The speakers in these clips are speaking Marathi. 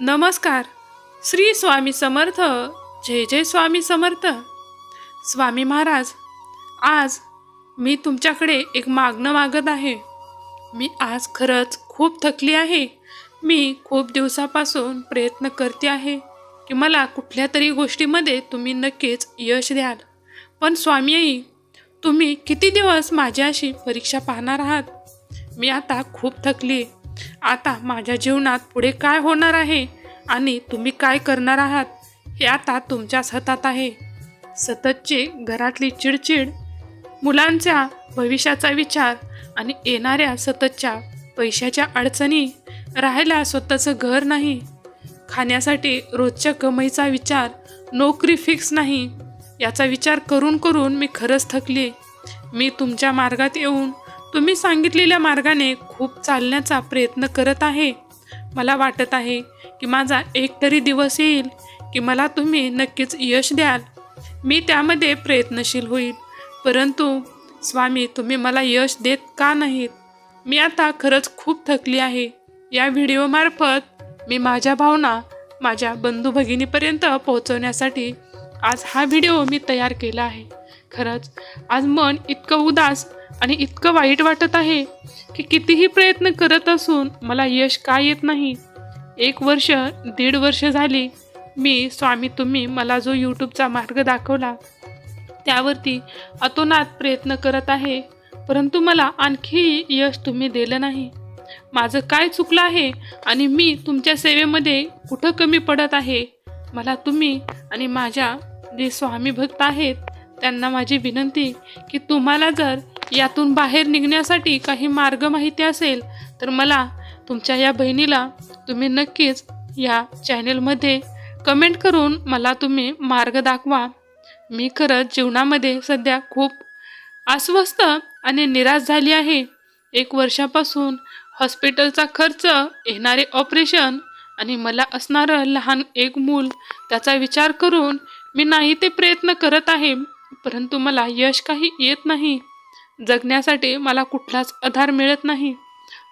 नमस्कार. श्री स्वामी समर्थ. जय जय स्वामी समर्थ. स्वामी महाराज आज मी तुमच्याकडे एक मागणं मागत आहे. मी आज खरंच खूप थकली आहे. मी खूप दिवसापासून प्रयत्न करते आहे की मला कुठल्या तरी गोष्टीमध्ये तुम्ही नक्कीच यश द्याल. पण स्वामी आई तुम्ही किती दिवस माझ्याशी परीक्षा पाहणार आहात? मी आता खूप थकली आता माझ्या जीवनात पुढे काय होणार आहे? आणि तुम्ही काय करणार आहात? हे आता तुमच्याच हातात आहे. सततची घरातली चिडचिड मुलांच्या भविष्याचा विचार आणि येणाऱ्या सततच्या पैशाच्या अडचणी राहायला स्वतःचं घर नाही. खाण्यासाठी रोजच्या कमाईचा विचार नोकरी फिक्स नाही. याचा विचार करून करून मी खरंच थकली. मी तुमच्या मार्गात येऊन तुम्ही सांगितलेल्या मार्गाने खूप चालण्याचा प्रयत्न करत आहे. मला वाटत आहे की माझा एक तरी दिवस येईल की मला तुम्ही नक्कीच यश द्याल. मी त्यामध्ये प्रयत्नशील होईल. परंतु स्वामी तुम्ही मला यश देत का नाहीत? मी आता खरंच खूप थकली आहे. या व्हिडिओमार्फत मी माझ्या भावना माझ्या बंधू भगिनीपर्यंत पोहोचवण्यासाठी आज हा व्हिडिओ मी तयार केला आहे. खरंच आज मन इतकं उदास आणि इतकं वाईट वाटत आहे की कितीही प्रयत्न करत असून मला यश का येत नाही? एक वर्ष दीड वर्ष झाली. मी स्वामी तुम्ही मला जो यूट्यूबचा मार्ग दाखवला त्यावरती अतोनात प्रयत्न करत आहे. परंतु मला आणखी यश तुम्ही दिलं नाही. माझं काय चुकलं आहे? आणि मी तुमच्या सेवेमध्ये कुठं कमी पडत आहे? मला तुम्ही आणि माझ्या जे स्वामी भक्त आहेत त्यांना माझी विनंती की तुम्हाला जर यातून बाहेर निघण्यासाठी काही मार्ग माहिती असेल तर मला तुमच्या या बहिणीला तुम्ही नक्कीच या चॅनेलमध्ये कमेंट करून मला तुम्ही मार्ग दाखवा. मी खरंच जीवनामध्ये सध्या खूप अस्वस्थ आणि निराश झाली आहे. एक वर्षापासून हॉस्पिटलचा खर्च येणारे ऑपरेशन आणि मला असणारं लहान एक मूल त्याचा विचार करून मी नाही ते प्रयत्न करत आहे परंतु मला यश काही येत नाही. जगण्यासाठी मला कुठलाच आधार मिळत नाही.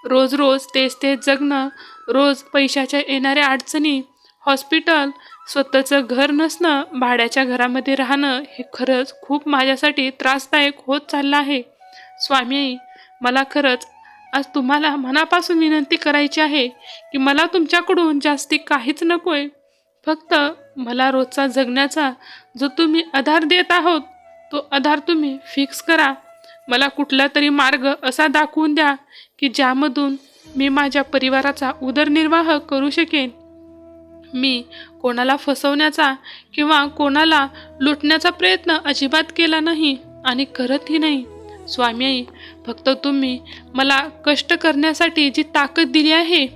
रोज रोज तेच तेच जगणं रोज पैशाच्या येणाऱ्या अडचणी हॉस्पिटल स्वतःचं घर नसणं भाड्याच्या घरामध्ये राहणं हे खरंच खूप माझ्यासाठी त्रासदायक होत चाललं आहे. स्वामी आई, मला खरंच आज तुम्हाला मनापासून विनंती करायची आहे की मला तुमच्याकडून जास्ती काहीच नको आहे फक्त मला रोजचा जगण्याचा जो तुम्ही आधार देत आहोत तो आधार तुम्ही फिक्स करा. मला कुठला तरी मार्ग असा दाखवून द्या की ज्यामधून मी माझ्या परिवाराचा उदरनिर्वाह करू शकेन. मी कोणाला फसवण्याचा किंवा कोणाला लुटण्याचा प्रयत्न अजिबात केला नाही आणि करतही नाही. स्वामी आई फक्त तुम्ही मला कष्ट करण्यासाठी जी ताकद दिली आहे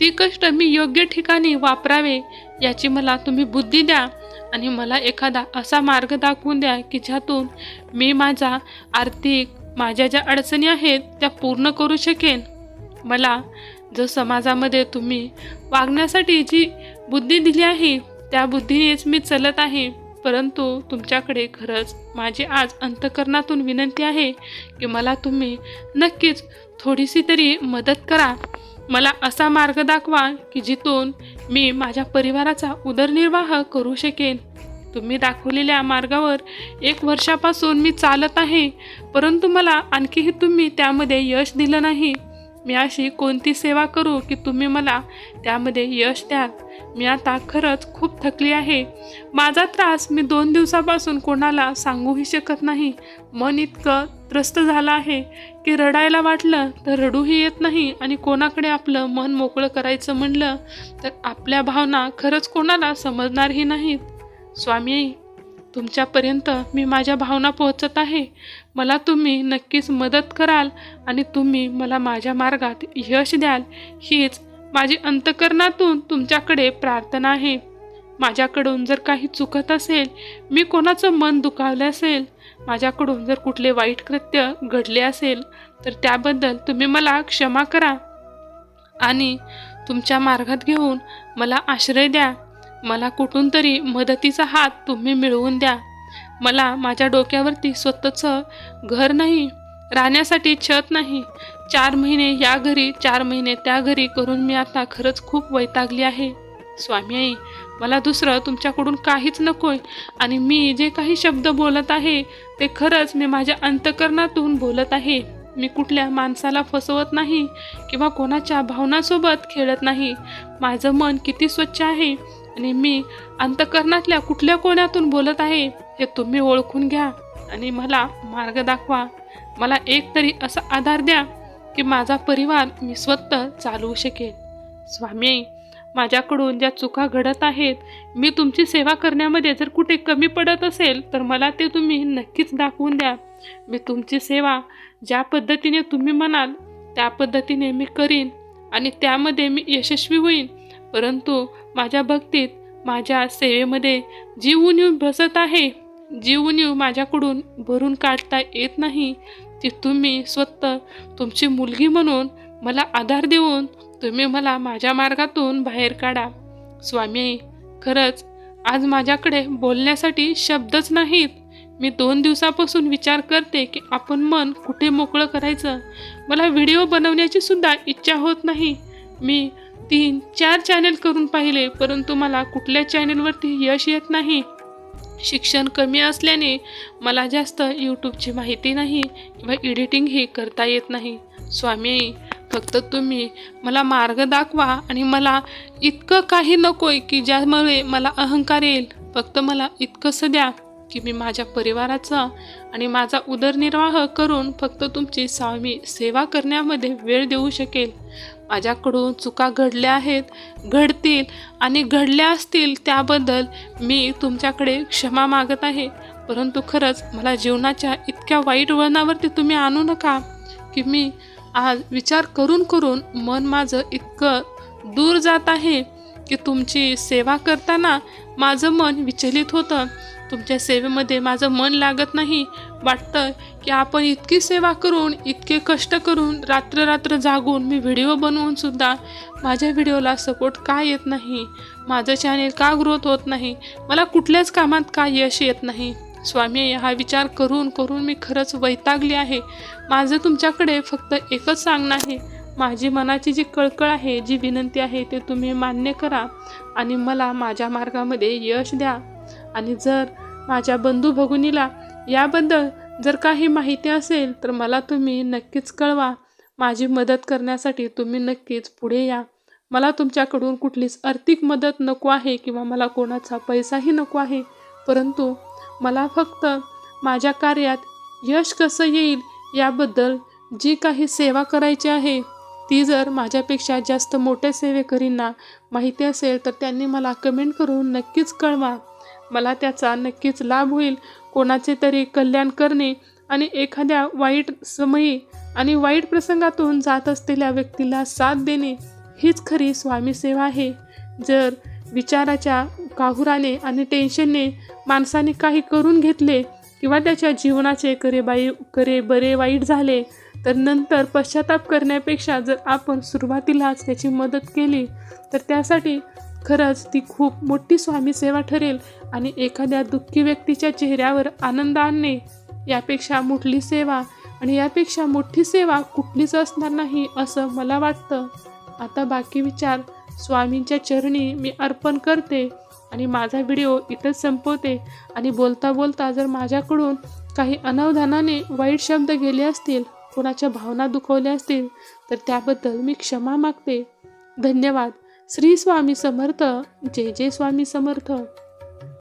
ती कष्ट मी योग्य ठिकाणी वापरावे याची मला तुम्ही बुद्धी द्या. आणि मला एखादा असा मार्ग दाखवून द्या की ज्यातून मी माझा आर्थिक माझ्या ज्या अडचणी आहेत त्या पूर्ण करू शकेन. मला जो समाजामध्ये तुम्ही वागण्यासाठी जी बुद्धी दिली आहे त्या बुद्धीनेच मी चलत आहे. परंतु तुमच्याकडे खरंच माझी आज अंतकरणातून विनंती आहे की मला तुम्ही नक्कीच थोडीशी तरी मदत करा. मला असा मार्ग दाखवा की जिथून मी माझ्या परिवाराचा उदरनिर्वाह करू शकेन. तुम्ही दाखवलेल्या मार्गावर एक वर्षापासून मी चालत आहे परंतु मला आणखीही तुम्ही त्यामध्ये यश दिलं नाही. मी अशी कोणती सेवा करू की तुम्ही मला त्यामध्ये यश द्याल? मी आता खरंच खूप थकली आहे. माझा त्रास मी दोन दिवसापासून कोणाला सांगूही शकत नाही. मन इतकं त्रस्त झालं आहे की रडायला वाटलं तर रडूही येत नाही आणि कोणाकडे आपलं मन मोकळं करायचं म्हणलं तर आपल्या भावना खरंच कोणाला समजणारही नाहीत. स्वामी तुमच्यापर्यंत मी माझ्या भावना पोहोचत आहे. मला तुम्ही नक्कीच मदत कराल आणि तुम्ही मला माझ्या मार्गात यश द्याल. हीच माझी अंतकरणातून तुमच्याकडे प्रार्थना आहे. माझ्याकडून जर काही चुकत असेल मी कोणाचं मन दुखावलं असेल माझ्याकडून जर कुठले वाईट कृत्य घडले असेल तर त्याबद्दल तुम्ही मला क्षमा करा आणि तुमच्या मार्गात घेऊन मला आश्रय द्या. मला कुठून तरी मदतीचा हात तुम्ही मिळवून द्या. मला माझ्या डोक्यावरती स्वतःचं घर नाही राहण्यासाठी छत नाही. चार महिने या घरी चार महिने त्या घरी करून मी आता खरंच खूप वैतागली आहे. स्वामी आई मला दुसरं तुमच्याकडून काहीच नकोय आणि मी जे काही शब्द बोलत आहे ते खरंच मी माझ्या अंतकरणातून बोलत आहे. मी कुठल्या माणसाला फसवत नाही किंवा कोणाच्या भावनासोबत खेळत नाही. माझं मन किती स्वच्छ आहे आणि मी अंतकरणातल्या कुठल्या कोण्यातून बोलत आहे हे तुम्ही ओळखून घ्या आणि मला मार्ग दाखवा. मला एक तरी असा आधार द्या की माझा परिवार मी स्वतः चालवू शकेल स्वामी माझ्याकडून ज्या चुका घडत आहेत मी तुमची सेवा करण्यामध्ये जर कुठे कमी पडत असेल तर मला ते तुम्ही नक्कीच दाखवून द्या. मी तुमची सेवा ज्या पद्धतीने तुम्ही म्हणाल त्या पद्धतीने मी करीन आणि त्यामध्ये मी यशस्वी होईन. परंतु माझ्या भक्तीत माझ्या सेवेमध्ये जी उणीव बसत आहे. जी उणीव माझ्याकडून भरून काढता येत नाही. ती तुम्ही स्वतः तुमची मुलगी म्हणून मला आधार देऊन तुम्ही मला माझ्या मार्गातून बाहेर काढा. स्वामी खरंच आज माझ्याकडे बोलण्यासाठी शब्दच नाहीत. मी दोन दिवसापासून विचार करते की आपण मन कुठे मोकळं करायचं? मला व्हिडिओ बनवण्याची सुद्धा इच्छा होत नाही. मी तीन चार चॅनल करून पाहिले परंतु मला कुठल्या चॅनलवरती यश येत नाही. शिक्षण कमी असल्याने मला जास्त यूट्यूबची माहिती नाही किंवा एडिटिंग हे करता येत नाही. स्वामी फक्त तुम्ही मला मार्ग दाखवा आणि मला इतकं काही नकोय की ज्यामुळे मला अहंकार येईल. फक्त मला इतकंसं द्या की मी माझ्या परिवाराचा आणि माझा उदरनिर्वाह करून फक्त तुमची स्वामी सेवा करण्यामध्ये वेळ देऊ शकेल. माझ्याकडून चुका घडल्या आहेत घडतील आणि घडल्या असतील त्याबद्दल मी तुमच्याकडे क्षमा मागत आहे. परंतु खरंच मला जीवनाच्या इतक्या वाईट वळणावरती तुम्ही आणू नका की मी आज विचार करून करून मन माझं इतकं दूर जात आहे. की तुमची सेवा करताना माझं मन विचलित होतं. तुमच्या सेवेमध्ये माझं मन लागत नाही. वाटतं की आपण इतकी सेवा करून इतके कष्ट करून रात्र रात्र जागून मी व्हिडिओ बनवूनसुद्धा माझ्या व्हिडिओला सपोर्ट का येत नाही? माझं चॅनेल का ग्रोथ होत नाही? मला कुठल्याच कामात का यश येत नाही? स्वामी हा विचार करून करून मी खरंच वैतागली आहे. माझं तुमच्याकडे फक्त एकच सांगणं आहे. माझी मनाची जी कळकळ आहे जी विनंती आहे ते तुम्ही मान्य करा आणि मला माझ्या मार्गामध्ये यश द्या. आणि जर माझ्या बंधू भगुनीला याबद्दल जर काही माहिती असेल तर मला तुम्ही नक्कीच कळवा. माझी मदत करण्यासाठी तुम्ही नक्कीच पुढे या. मला तुमच्याकडून कुठलीच आर्थिक मदत नको आहे किंवा मला कोणाचा पैसाही नको आहे. परंतु मला फक्त माझ्या कार्यात यश कसं येईल याबद्दल जी काही सेवा करायची आहे ती जर माझ्यापेक्षा जास्त मोठ्या सेवेकरींना माहिती असेल तर त्यांनी मला कमेंट करून नक्कीच कळवा. मला त्याचा नक्कीच लाभ होईल. कोणाचे तरी कल्याण करणे आणि एखाद्या वाईट समयी आणि वाईट प्रसंगातून जात असलेल्या व्यक्तीला साथ देणे हीच खरी स्वामीसेवा आहे. जर विचाराच्या काहुराने आणि टेन्शनने माणसाने काही करून घेतले किंवा त्याच्या जीवनाचे करे बाई करे बरे वाईट झाले तर नंतर पश्चाताप करण्यापेक्षा जर आपण सुरुवातीलाच त्याची मदत केली तर त्यासाठी खरंच ती खूप मोठी स्वामी सेवा ठरेल आणि एखाद्या दुःखी व्यक्तीच्या चेहऱ्यावर आनंद आणणे यापेक्षा मोठी सेवा आणि यापेक्षा मोठी सेवा कुठलीच असणार नाही असं मला वाटतं. आता बाकी विचार स्वामींच्या चरणी मी अर्पण करते आणि माझा व्हिडिओ इथंच संपवते आणि बोलता बोलता जर माझ्याकडून काही अनावधानाने वाईट शब्द गेले असतील कोणाच्या भावना दुखवल्या असतील तर त्याबद्दल मी क्षमा मागते. धन्यवाद. श्री स्वामी समर्थ. जय जय स्वामी समर्थ.